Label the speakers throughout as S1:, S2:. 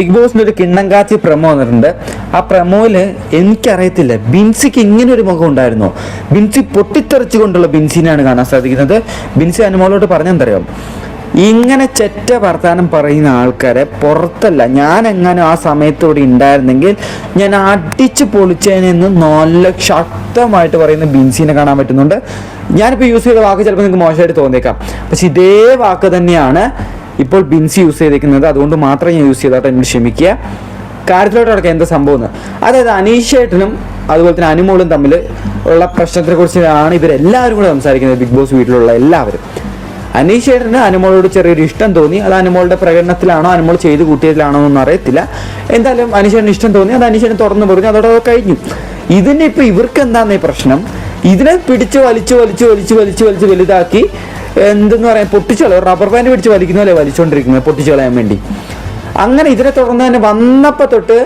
S1: Big ബോസിന്റെ ഒരു കിണ്ണം കാച്ചി പ്രമോ വന്നിട്ടുണ്ട്. ആ പ്രമോയിൽ എനിക്കറിയത്തില്ല. ബിൻസിക്ക് ഇങ്ങനെ ഒരു മുഖം ഉണ്ടായിരുന്നു? ബിൻസി പൊട്ടിത്തെറിച്ചുകൊണ്ടുള്ള ബിൻസിനെയാണ് കാണാൻ സാധിക്കുന്നത്. ബിൻസി അനുമോളോട് പറഞ്ഞെന്തറിയാം? ഇങ്ങനെ ചെറ്റ വർത്താനം പറയുന്ന ആൾക്കാരെ പുറത്തല്ല. ഞാൻ എങ്ങനെ ആ സമയത്തോടെ ഉണ്ടായിരുന്നെങ്കിൽ ഞാൻ അടിച്ചു പൊളിച്ചതിനെന്ന് നല്ല ശക്തമായിട്ട് പറയുന്ന ബിൻസിനെ കാണാൻ പറ്റുന്നുണ്ട്. ഞാനിപ്പോൾ യൂസ് ചെയ്ത വാക്ക് ചിലപ്പോൾ നിങ്ങൾക്ക് മോശമായിട്ട് തോന്നിയേക്കാം. പക്ഷെ ഇതേ വാക്ക് തന്നെയാണ് ഇപ്പോൾ ബിൻസ് യൂസ് ചെയ്തിരിക്കുന്നത്. അതുകൊണ്ട് മാത്രം ഞാൻ യൂസ് ചെയ്തോട്ടെ എന്നോട് ക്ഷമിക്കുക. കാര്യത്തിലോട്ട് എന്താ സംഭവം എന്ന്. അതായത് അനീഷേട്ടനും അതുപോലെ തന്നെ അനുമോളും തമ്മിൽ ഉള്ള പ്രശ്നത്തെ കുറിച്ചാണ് ഇവരെല്ലാവരും കൂടെ സംസാരിക്കുന്നത് ബിഗ് ബോസ് വീട്ടിലുള്ള എല്ലാവരും. അനീഷേട്ടന് അനുമോളോട് ചെറിയൊരു ഇഷ്ടം തോന്നി. അത് അനുമോളുടെ പ്രകടനത്തിലാണോ അനുമോൾ ചെയ്ത് കൂട്ടിയതിലാണോ എന്നൊന്നും അറിയത്തില്ല. എന്തായാലും അനീഷേട്ടന് ഇഷ്ടം തോന്നി. അത് അനീഷേട്ടൻ തുറന്നു പറഞ്ഞു. അതോടെ അത് കഴിഞ്ഞു. ഇതിന് ഇപ്പൊ ഇവർക്ക് എന്താന്ന് പ്രശ്നം? ഇതിനെ പിടിച്ച് വലിച്ചു വലിച്ചു വലിച്ചു വലിച്ചു വലിച്ച് വലുതാക്കി എന്തെന്ന് പറയാൻ പൊട്ടിച്ചു റബ്ബർ ബാൻഡ് പിടിച്ച് വലിക്കുന്ന പോലെ വലിച്ചുകൊണ്ടിരിക്കുന്നത് പൊട്ടിച്ചു കളയാൻ വേണ്ടി. അങ്ങനെ ഇതിനെ തുടർന്ന് തന്നെ വന്നപ്പോൾ തൊട്ട്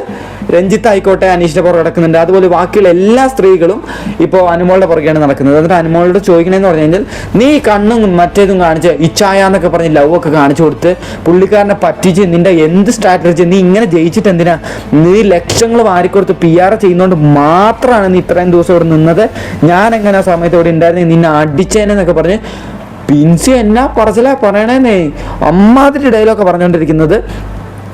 S1: രഞ്ജിത്ത് ആയിക്കോട്ടെ അനീഷിന്റെ പുറകെ നടക്കുന്നുണ്ട്. അതുപോലെ ബാക്കിയുള്ള എല്ലാ സ്ത്രീകളും ഇപ്പോൾ അനുമോളുടെ പുറകെയാണ് നടക്കുന്നത്. എന്നിട്ട് അനുമോളോട് ചോദിക്കണമെന്ന് പറഞ്ഞു കഴിഞ്ഞാൽ നീ കണ്ണും മറ്റേതും കാണിച്ച് ഇച്ഛായ എന്നൊക്കെ പറഞ്ഞ് ലവ് ഒക്കെ കാണിച്ചു കൊടുത്ത് പുള്ളിക്കാരനെ പറ്റിച്ച് നിന്റെ എന്ത് സ്ട്രാറ്റജി നീ ഇങ്ങനെ ജയിച്ചിട്ട് എന്തിനാ? നീ ലക്ഷങ്ങൾ വാരിക്കൊടുത്ത് പി ആർ ചെയ്യുന്നതുകൊണ്ട് മാത്രമാണ് നീ ഇത്രയും ദിവസം ഇവിടെ നിന്നത്. ഞാൻ എങ്ങനെ ആ സമയത്ത് ഇവിടെ നിന്നെ അടിച്ചേനെന്നൊക്കെ പറഞ്ഞ് പിൻസി എന്നാ പറച്ചിലാ പറയണേന്നേ? അമ്മാതിരി ഡയലോഗ് പറഞ്ഞുകൊണ്ടിരിക്കുന്നത്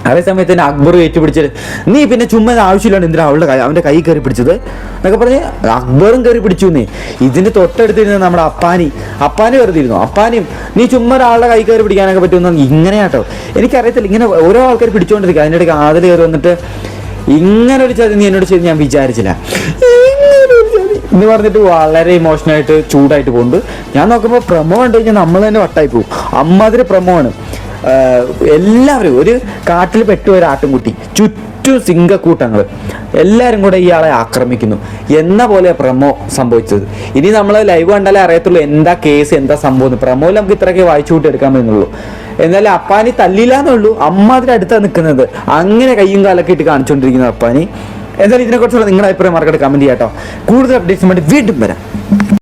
S1: അതേ സമയത്ത് തന്നെ അക്ബർ ഏറ്റുപിടിച്ചിട്ട് നീ പിന്നെ ചുമ്മാ ആവശ്യമില്ലാണ് ആവശ്യമില്ലാണ്ട് എന്തിനാ അവളുടെ കൈ അവന്റെ കൈ കയറി പിടിച്ചത്? എന്നൊക്കെ പറഞ്ഞ് അക്ബറും കയറി പിടിച്ചു നീ. ഇതിന്റെ തൊട്ടടുത്തിരുന്ന നമ്മുടെ അപ്പാനി. അപ്പാനി വെറുതെ അപ്പാനിയും നീ ചുമ്മാ ഒരാളുടെ കൈ കയറി പിടിക്കാനൊക്കെ പറ്റുമെന്ന് ഇങ്ങനെയാട്ടോ. എനിക്കറിയത്തില്ല ഇങ്ങനെ ഓരോ ആൾക്കാർ പിടിച്ചുകൊണ്ടിരിക്കുക അതിന്റെ ഇടയ്ക്ക് ആദ്യം കയറി വന്നിട്ട് ഇങ്ങനെ ഒരു ചതി നീ എന്നോട് ചെയ്ത് ഞാൻ വിചാരിച്ചില്ല. എന്ന് പറഞ്ഞിട്ട് വളരെ ഇമോഷണലായിട്ട് ചൂടായിട്ട് പോകുന്നുണ്ട് ഞാൻ നോക്കുമ്പോൾ പ്രമോ കണ്ടു കഴിഞ്ഞാൽ നമ്മൾ തന്നെ വട്ടായി പോകും അമ്മാതിരി പ്രമോ ആണ്. എല്ലാവരും ഒരു കാട്ടിൽ പെട്ടു ഒരു ആട്ടുംകുട്ടി ചുറ്റും സിംഗക്കൂട്ടങ്ങൾ എല്ലാവരും കൂടെ ഇയാളെ ആക്രമിക്കുന്നു. എന്ന പോലെ പ്രമോ സംഭവിച്ചത്. ഇനി നമ്മൾ ലൈവ് കണ്ടാലേ അറിയത്തുള്ളൂ എന്താ കേസ് എന്താ സംഭവം പ്രമോയിൽ നമുക്ക് ഇത്രയൊക്കെ വായിച്ചു കൂട്ടിയെടുക്കാൻ പറ്റുന്നുള്ളൂ. എന്നാലും അപ്പാനി തല്ലില്ല എന്നുള്ളൂ. അമ്മാതിരി അടുത്താണ് നിൽക്കുന്നത്. അങ്ങനെ കയ്യും കാലൊക്കെ ഇട്ട് കാണിച്ചുകൊണ്ടിരിക്കുന്നത് അപ്പാനി. എന്തായാലും ഇതിനെക്കുറിച്ചുള്ള നിങ്ങളുടെ അഭിപ്രായം മാർക്കറ്റ് കമന്റ് ചെയ്യാട്ടോ. കൂടുതൽ അപ്ഡേറ്റ്സ് വേണ്ടി വീണ്ടും വരാം.